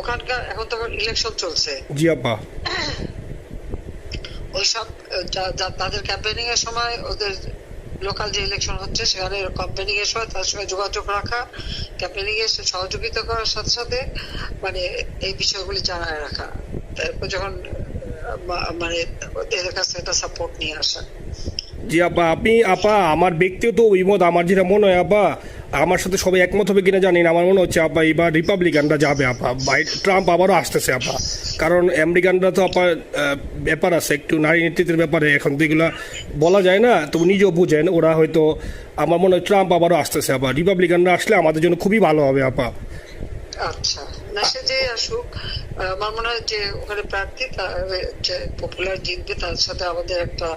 ওখানকার এখন তো ইলেকশন চলছে। জি আপা ওইসব তাদের ক্যাম্পেনিং এর সময় ওদের লোকাল যে ইলেকশন হচ্ছে সেখানে ক্যাম্পেনিং এর সময় তার সঙ্গে যোগাযোগ রাখা ক্যাম্পেনিং এর সহযোগিতা করার সাথে সাথে মানে এই বিষয়গুলি জানায় রাখা। তারপর যখন মানে এদের কাছে একটা সাপোর্ট নিয়ে আসা। জি আপা, আপনি, আপা, আমার ব্যক্তিগত অভিমত, আমার যেটা মনে হয়, আপা, আমার সাথে সবাই একমত হবে কিনা জানি না। আমার মনে হচ্ছে, আপা, এবার রিপাবলিকানরা যাবে, আপা। বাই- ট্রাম্প আবারও আসতেছে, আপা। কারণ আমেরিকানরা তো, আপা ব্যাপার আছে, একটু নারী নেতৃত্বের ব্যাপারে এখন তো এগুলা বলা যায় না তো নিজেও বুঝেন, ওরা হয়তো, আমার মনে হয় ট্রাম্প আবারও আসতেছে, আপা। রিপাবলিকানরা আসলে আমাদের জন্য খুবই ভালো হবে, আপা। আচ্ছা না, সে যে আসুক আমার মনে হয় যে ওখানে প্রার্থী পপুলার জিতবে, তার সাথে আমাদের একটা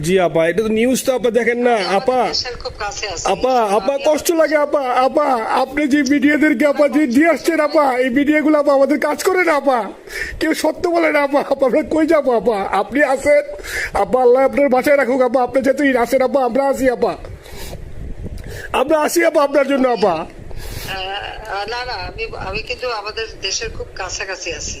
জি আপা এটা তো নিউজ তো আপা দেখেন না আপা। আমাদের দেশের খুব কাছে আছে আপা আপা কষ্ট লাগে আপা আপা আপনি যে মিডিয়াদেরকে আপা যে দিয়ে আসছেন আপা এই মিডিয়াগুলো আপা আমাদের কাজ করে না আপা। কেউ সত্য বলে না আপা আপা আমরা কই যাব আপা? আপনি আসেন আপা আল্লাহ আপনার বাসায় রাখুক আপা আপনি যেহেতু আসেন আপা আমরা আসি আপা। আমরা আসি আপা আপনার জন্য আপা। না না আমি আমি কিন্তু আমাদের দেশের খুব কাছাকাছি আছি।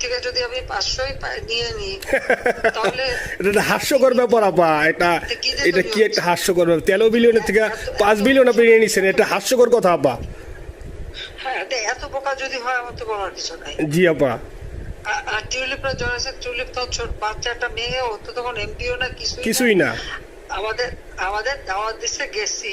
থেকে যদি আমি পাঁচশোই নিয়ে নিই তাহলে এটা হাস্যকর ব্যাপার আপা। এটা এটা কি একটা হাস্যকর ব্যাপার? তেরো বিলিয়নের থেকে পাঁচ বিলিয়ন আপনি নিয়ে নিচ্ছেন এটা হাস্যকর কথা আপা। হ্যাঁ এত যদি হয় আমার তো বলার কিছু নাই। জি আপা। আর টিউলিপরা টিউলিপ তো মেয়ে ও তো তখন এমপিও না কিছুই কিছুই না। আমাদের আমাদের দাওয়াত দিছে গেছি।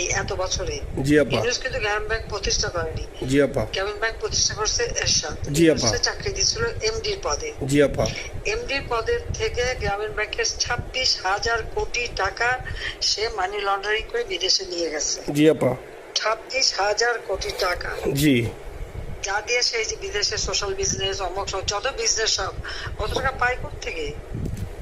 এই এত বছরে জি আপা। ইউনুস কিন্তু গ্রামীণ ব্যাংক প্রতিষ্ঠা করেনি। জি আপা। গ্রামীণ ব্যাংক প্রতিষ্ঠা করছে এরশাদ। জি, আপা। চাকরি এমডির পদে। জি আপা। এমডির পদের থেকে গ্রামীণ ব্যাংকের ছাব্বিশ হাজার কোটি টাকা সে মানি লন্ডারিং করে বিদেশে নিয়ে গেছে। জি আপা। ছাব্বিশ হাজার কোটি টাকা। জি। যা দিয়ে সেই যে বিদেশে সোশ্যাল বিজনেস অমক যত বিজনেস সব কত টাকা পায় থেকে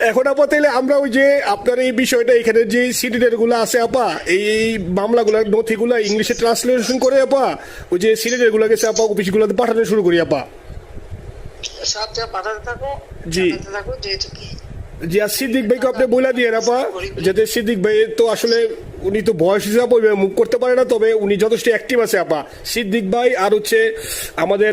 এখন আপা তাহলে আমরা ওই যে আপনার এই বিষয়টা এখানে যে সিডিডেরগুলো আছে আপা এই এই মামলাগুলো নথিগুলো ইংলিশে ট্রান্সলেশন করে আপা ওই যে সিডিডেরগুলো গেছে আপা অফিসগুলোতে পাঠানো শুরু করি আপা। পাঠাতে থাকো জি। পাঠাতে থাকো যেহেতু কি জি আর সিদ্দিক ভাইকে আপনি বলে দিয়ে আপা যাতে সিদ্দিক ভাই তো আসলে উনি তো বয়স হিসাবে মুভ করতে পারে না তবে উনি যথেষ্ট অ্যাক্টিভ আছে আপা। সিদ্দিক ভাই আর হচ্ছে আমাদের